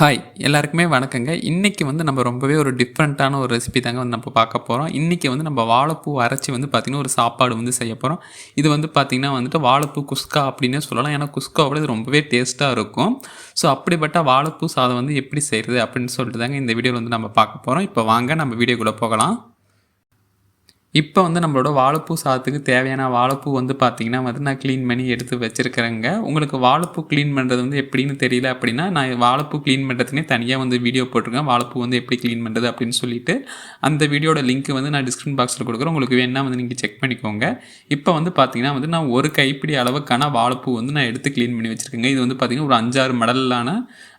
Hi எல்லாருக்குமே வணக்கங்க. இன்றைக்கி வந்து நம்ம ரொம்பவே ஒரு டிஃப்ரெண்ட்டான ஒரு ரெசிபி தாங்க வந்து நம்ம பார்க்க போகிறோம் இன்றைக்கி வந்து நம்ம வாழைப்பூ அரைச்சி வந்து பார்த்திங்கன்னா ஒரு சாப்பாடு வந்து செய்ய போகிறோம் இது வந்து பார்த்திங்கன்னா வந்துட்டு வாழைப்பூ குஸ்கா அப்படின்னே சொல்லலாம். ஏன்னா குஸ்காவோட இது ரொம்பவே டேஸ்ட்டாக இருக்கும். ஸோ அப்படிப்பட்ட வாழைப்பூ சாதம் வந்து எப்படி செய்கிறது அப்படின்னு சொல்லிட்டு தாங்க இந்த வீடியோவில் வந்து நம்ம பார்க்க போகிறோம் இப்போ வாங்க நம்ம வீடியோக்குள்ளே போகலாம். இப்போ வந்து நம்மளோட வாழைப்பூ சாதத்துக்கு தேவையான வாழைப்பூ வந்து பார்த்திங்கன்னா வந்து நான் க்ளீன் பண்ணி எடுத்து வச்சுருக்கிறேங்க. உங்களுக்கு வாழைப்பூ க்ளீன் பண்ணுறது வந்து எப்படின்னு தெரியல அப்படின்னா நான் வாழைப்பூ க்ளீன் பண்ணுறதுனே தனியாக வந்து வீடியோ போட்டிருக்கேன். வாழைப்பூ வந்து எப்படி க்ளீன் பண்ணுறது அப்படின்னு சொல்லிட்டு அந்த வீடியோட லிங்க் வந்து நான் டிஸ்கிரிப்ஷன் பாக்ஸில் கொடுக்குறேன். உங்களுக்கு வேணால் வந்து நீங்கள் செக் பண்ணிக்கோங்க. இப்போ வந்து பார்த்திங்கன்னா வந்து நான் ஒரு கைப்பிடி அளவுக்கான வாழைப்பூ வந்து நான் எடுத்து க்ளீன் பண்ணி வச்சுருக்கேங்க. இது வந்து பார்த்திங்கன்னா ஒரு அஞ்சாறு மடலான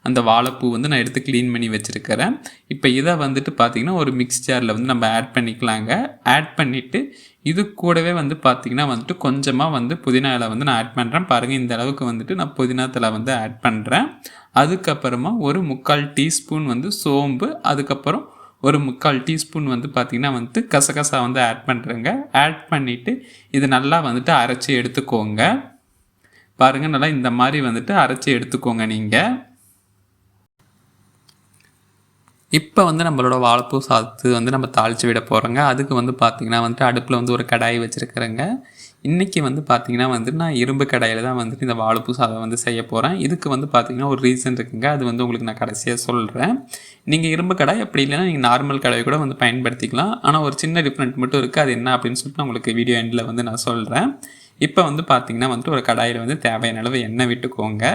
அந்த வாழைப்பூ வந்து நான் எடுத்து க்ளீன் பண்ணி வச்சுருக்கிறேன். இப்போ இதை வந்துட்டு பார்த்திங்கன்னா ஒரு மிக்ஸ் ஜாரில் வந்து நம்ம ஆட் பண்ணிக்கலாங்க. ஆட் பண்ணிவிட்டு இது கூடவே வந்து பார்த்திங்கன்னா வந்துட்டு கொஞ்சமாக வந்து புதினா இலை வந்து நான் ஆட் பண்ணுறேன் பாருங்கள் இந்த அளவுக்கு வந்துட்டு நான் புதினா தலை வந்து ஆட் பண்ணுறேன் அதுக்கப்புறமா ஒரு முக்கால் டீஸ்பூன் வந்து சோம்பு அதுக்கப்புறம் ஒரு முக்கால் டீஸ்பூன் வந்து பார்த்திங்கன்னா வந்துட்டு கசகசா வந்து ஆட் பண்ணுறேங்க ஆட் பண்ணிவிட்டு இது நல்லா வந்துட்டு அரைச்சி எடுத்துக்கோங்க. பாருங்கள் நல்லா இந்த மாதிரி வந்துட்டு அரைச்சி எடுத்துக்கோங்க நீங்கள் இப்போ வந்து நம்மளோட வாழைப்பூ சாதத்து வந்து நம்ம தாளித்து விட போகிறோங்க அதுக்கு வந்து பார்த்திங்கன்னா வந்துட்டு அடுப்பில் வந்து ஒரு கடாய் வச்சுருக்கிறேங்க. இன்றைக்கி வந்து பார்த்திங்கன்னா வந்துட்டு நான் இரும்பு கடாயில் தான் வந்துட்டு இந்த வாழைப்பூ சாதம் வந்து செய்ய போகிறேன் இதுக்கு வந்து பார்த்திங்கன்னா ஒரு ரீசன் இருக்குங்க. அது வந்து உங்களுக்கு நான் கடைசியாக சொல்கிறேன் நீங்கள் இரும்பு கடாய் அப்படி இல்லைன்னா நீங்கள் நார்மல் கடாய் கூட வந்து பயன்படுத்திக்கலாம். ஆனால் ஒரு சின்ன டிஃப்ரெண்ட் மட்டும் இருக்குது அது என்ன அப்படின்னு சொல்லிட்டு நான் உங்களுக்கு வீடியோ எண்டில் வந்து நான் சொல்கிறேன் இப்போ வந்து பார்த்திங்கன்னா வந்துட்டு ஒரு கடாயில் வந்து தேவையான அளவு எண்ணெய் விட்டுக்கோங்க.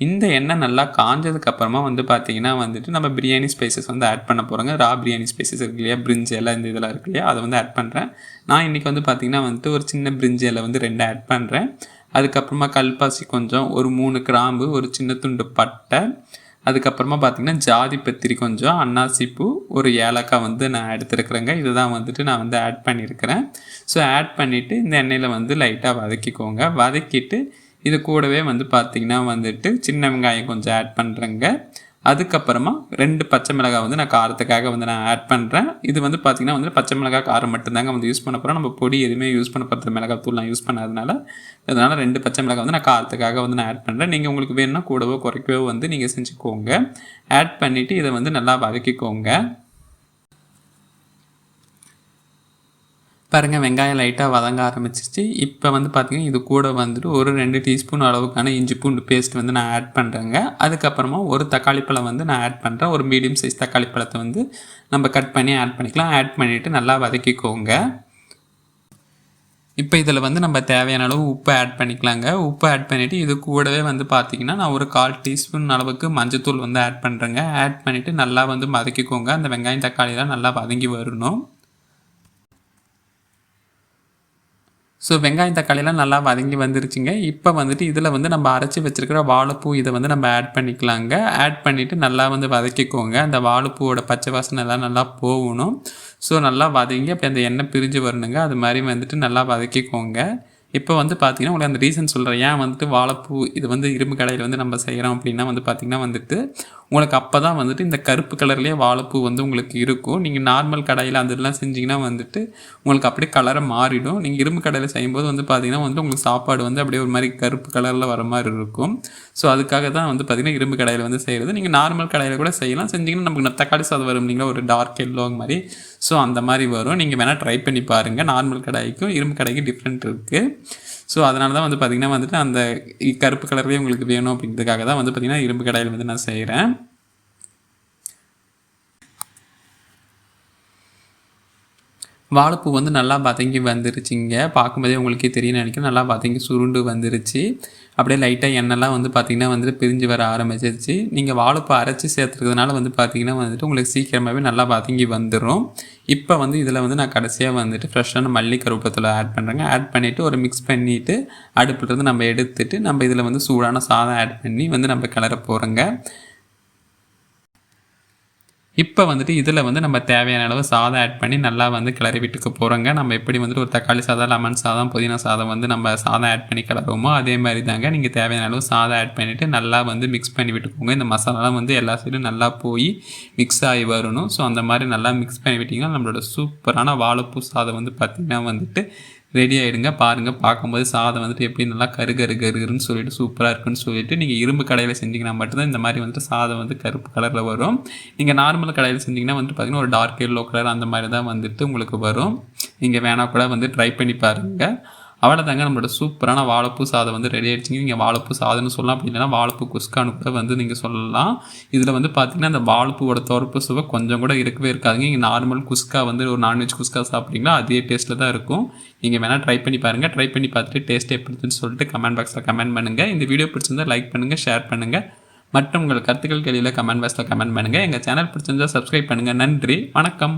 இந்த எண்ணெய் நல்லா காஞ்சதுக்கு அப்புறமா வந்து பார்த்தீங்கன்னா வந்துட்டு நம்ம பிரியாணி ஸ்பைசஸ் வந்து ஆட் பண்ண போகிறோங்க ரா பிரியாணி ஸ்பைசஸ் இருக்கு இல்லையா? பிரிஞ்சி எல்லாம் இந்த இதெல்லாம் இருக்கு இல்லையா? அதை வந்து ஆட் பண்ணுறேன் நான் இன்றைக்கி வந்து பார்த்திங்கன்னா வந்துட்டு ஒரு சின்ன பிரிஞ்சி எல்லாம் வந்து ரெண்டு ஆட் பண்ணுறேன் அதுக்கப்புறமா கல்பாசி கொஞ்சம் ஒரு மூணு கிராம்பு ஒரு சின்ன துண்டு பட்டை. அதுக்கப்புறமா பார்த்திங்கன்னா ஜாதி பத்திரி கொஞ்சம் அன்னாசி பூ ஒரு ஏலக்காய் வந்து நான் எடுத்துருக்குறேங்க. இதுதான் வந்துட்டு நான் வந்து ஆட் பண்ணியிருக்கிறேன் ஸோ ஆட் பண்ணிவிட்டு இந்த எண்ணெயில் வந்து லைட்டாக வதக்கிக்கோங்க. வதக்கிட்டு இது கூடவே வந்து பார்த்திங்கன்னா வந்துட்டு சின்ன வெங்காயம் கொஞ்சம் ஆட் பண்ணுறேங்க அதுக்கப்புறமா ரெண்டு பச்சை மிளகாய் வந்து நான் காரத்துக்காக வந்து நான் ஆட் பண்ணுறேன் இது வந்து பார்த்திங்கன்னா வந்து பச்சை மிளகாய் காரம் மட்டும்தாங்க வந்து யூஸ் பண்ண போகிறோம் நம்ம பொடி எதுவுமே யூஸ் பண்ண போகிறது மிளகாய் தூள்லாம் யூஸ் பண்ணாதனால. அதனால் ரெண்டு பச்சை மிளகாய் வந்து நான் காரத்துக்காக வந்து நான் ஆட் பண்ணுறேன் நீங்கள் உங்களுக்கு வேணும்னா கூடவோ குறைக்கவோ வந்து நீங்கள் செஞ்சுக்கோங்க. ஆட் பண்ணிவிட்டு இதை வந்து நல்லா வதக்கிக்கோங்க. பாருங்கள் வெங்காயம் லைட்டாக வதங்க ஆரம்பிச்சிச்சு இப்போ வந்து பார்த்திங்கன்னா இது கூட வந்துட்டு ஒரு ரெண்டு டீஸ்பூன் அளவுக்கான இஞ்சி பூண்டு பேஸ்ட் வந்து நான் ஆட் பண்ணுறேங்க அதுக்கப்புறமா ஒரு தக்காளி பழம் வந்து நான் ஆட் பண்ணுறேன் ஒரு மீடியம் சைஸ் தக்காளி பழத்தை வந்து நம்ம கட் பண்ணி ஆட் பண்ணிக்கலாம். ஆட் பண்ணிவிட்டு நல்லா வதக்கிக்கோங்க. இப்போ இதில் வந்து நம்ம தேவையான அளவு உப்பு ஆட் பண்ணிக்கலாங்க. உப்பு ஆட் பண்ணிவிட்டு இது கூடவே வந்து பார்த்திங்கன்னா நான் ஒரு கால் டீஸ்பூன் அளவுக்கு மஞ்சத்தூள் வந்து ஆட் பண்ணுறேங்க ஆட் பண்ணிவிட்டு நல்லா வந்து வதக்கிக்கோங்க. அந்த வெங்காயம் தக்காளியெலாம் நல்லா வதங்கி வரணும். ஸோ வெங்காயம் தக்காளியெல்லாம் நல்லா வதங்கி வந்துருச்சுங்க. இப்போ வந்துட்டு இதில் வந்து நம்ம அரைச்சி வச்சுருக்கிற வாழைப்பூ இதை வந்து நம்ம ஆட் பண்ணிக்கலாங்க. ஆட் பண்ணிவிட்டு நல்லா வந்து வதக்கிக்கோங்க. அந்த வாழைப்பூவோட பச்சை வாசனை எல்லாம் நல்லா போகணும். ஸோ நல்லா வதங்கி அப்படி அந்த எண்ணெய் பிரிஞ்சு வரணுங்க. அது மாதிரி வந்துட்டு நல்லா வதக்கிக்கோங்க. இப்போ வந்து பார்த்திங்கன்னா உங்களுக்கு அந்த ரீசன் சொல்கிறேன் ஏன் வந்துட்டு வாழைப்பூ இது வந்து இரும்பு கடையில் வந்து நம்ம செய்கிறோம் அப்படின்னா வந்து பார்த்திங்கன்னா வந்துட்டு உங்களுக்கு அப்போ தான் வந்துட்டு இந்த கருப்பு கலர்லேயே வாழைப்பூ வந்து உங்களுக்கு இருக்கும். நீங்கள் நார்மல் கடையில் அதெல்லாம் செஞ்சிங்கன்னா வந்துட்டு உங்களுக்கு அப்படியே கலரை மாறிடும். நீங்கள் இரும்பு கடையில் செய்யும்போது வந்து பார்த்திங்கன்னா வந்து உங்களுக்கு சாப்பாடு வந்து அப்படியே ஒரு மாதிரி கருப்பு கலரில் வர மாதிரி இருக்கும். ஸோ அதுக்காக தான் வந்து பார்த்திங்கன்னா இரும்பு கடையில் வந்து செய்கிறது நீங்கள் நார்மல் கடையில் கூட செய்யலாம். செஞ்சிங்கன்னா நமக்கு தக்காளி சாதம் வரும் இல்லைங்களா ஒரு டார்க் எல்லோ மாதிரி. ஸோ அந்த மாதிரி வரும். நீங்கள் வேணால் ட்ரை பண்ணி பாருங்கள் நார்மல் கடாய்க்கும் இரும்பு கடைக்கும் டிஃப்ரெண்ட் இருக்குது ஸோ அதனால தான் வந்து பார்த்திங்கன்னா வந்துட்டு அந்த கருப்பு கலர்லேயே உங்களுக்கு வேணும் அப்படின்றதுக்காக தான் வந்து பார்த்திங்கன்னா இரும்பு கடாயில் வந்து நான் செய்கிறேன் வாழைப்பூ வந்து நல்லா பதங்கி வந்துருச்சுங்க. பார்க்கும்போதே உங்களுக்கே தெரியும் நினைக்கிறேன். நல்லா பதங்கி சுருண்டு வந்துருச்சு. அப்படியே லைட்டாக எண்ணெய்லாம் வந்து பார்த்திங்கன்னா வந்துட்டு பிரிஞ்சு வர ஆரம்பிச்சிருச்சு. நீங்கள் வாழைப்பூ அரைச்சி சேர்த்துறதுனால வந்து பார்த்திங்கன்னா வந்துட்டு உங்களுக்கு சீக்கிரமாகவே நல்லா வதங்கி வந்துடும் இப்போ வந்து இதில் வந்து நான் கடைசியாக வந்துட்டு ஃப்ரெஷ்ஷான மல்லி கருவேப்பத்தில் ஆட் பண்ணுறேங்க ஆட் பண்ணிவிட்டு ஒரு மிக்ஸ் பண்ணிவிட்டு அடுப்புலேருந்து நம்ம எடுத்துட்டு நம்ம இதில் வந்து சூடான சாதம் ஆட் பண்ணி வந்து நம்ம கிளற போகிறோங்க இப்போ வந்துட்டு இதில் வந்து நம்ம தேவையான அளவு சாதம் ஆட் பண்ணி நல்லா வந்து கிளறி விட்டுக்க போகிறோங்க நம்ம எப்படி வந்துட்டு ஒரு தக்காளி சாதம் லெமன் சாதம் புதினா சாதம் வந்து நம்ம சாதம் ஆட் பண்ணி கிளறுவோமோ அதே மாதிரி தாங்க நீங்கள் தேவையான அளவு சாதம் ஆட் பண்ணிவிட்டு நல்லா வந்து மிக்ஸ் பண்ணி விட்டுக்கோங்க. இந்த மசாலாலாம் வந்து எல்லா சைடும் நல்லா போய் மிக்ஸ் ஆகி வரணும். ஸோ அந்த மாதிரி நல்லா மிக்ஸ் பண்ணி விட்டிங்கன்னா நம்மளோட சூப்பரான வாழைப்பூ சாதம் வந்து பார்த்திங்கன்னா வந்துட்டு ரெடி ஆகிடுங்க பாருங்கள் பார்க்கும்போது சாதம் வந்துட்டு எப்படி நல்லா கரு கரு கருன்னு சொல்லிட்டு சூப்பராக இருக்குன்னு சொல்லிட்டு நீங்கள் இரும்பு கடையில் செஞ்சிங்கன்னா மட்டும்தான் இந்த மாதிரி வந்துட்டு சாதம் வந்து கருப்பு கலரில் வரும். நீங்கள் நார்மல் கடையில் செஞ்சிங்கன்னா வந்துட்டு பார்த்தீங்கன்னா ஒரு டார்க் எல்லோ கலர் அந்த மாதிரி தான் வந்துட்டு உங்களுக்கு வரும். நீங்கள் வேணால் கூட வந்து ட்ரை பண்ணி பாருங்கள் அவ்வளோ தாங்க நம்மளோட சூப்பரான வாழைப்பூ சாதம் வந்து ரெடி ஆகிடுச்சிங்க நீங்கள் வாழைப்பூ சாதம்னு சொல்லலாம் அப்படி இல்லைன்னா வாழைப்பூ குஸ்கானு கூட வந்து நீங்கள் சொல்லலாம். இதில் வந்து பார்த்தீங்கன்னா அந்த வாழைப்பூவோட துறப்பு சுவை கொஞ்சம் கூட இருக்கவே இருக்காதுங்க. நீங்கள் நார்மல் குஸ்கா வந்து ஒரு நான்வெஜ் குஸ்கா சாப்பிட்றீங்களா அதே டேஸ்ட்டில் தான் இருக்கும். நீங்கள் வேணால் ட்ரை பண்ணி பாருங்கள் ட்ரை பண்ணி பார்த்துட்டு டேஸ்ட் எப்படின்னு சொல்லிட்டு கமெண்ட் பாக்ஸில் கமெண்ட் பண்ணுங்கள் இந்த வீடியோ பிடிச்சிருந்தா லைக் பண்ணுங்கள் ஷேர் பண்ணுங்கள் மற்றும் உங்கள் கருத்துக்கள் கேள்வியில் கமெண்ட் பாக்ஸில் கமெண்ட் பண்ணுங்கள் எங்கள் சேனல் பிடிச்சிருந்தா சப்ஸ்கிரைப் பண்ணுங்கள் நன்றி. வணக்கம்.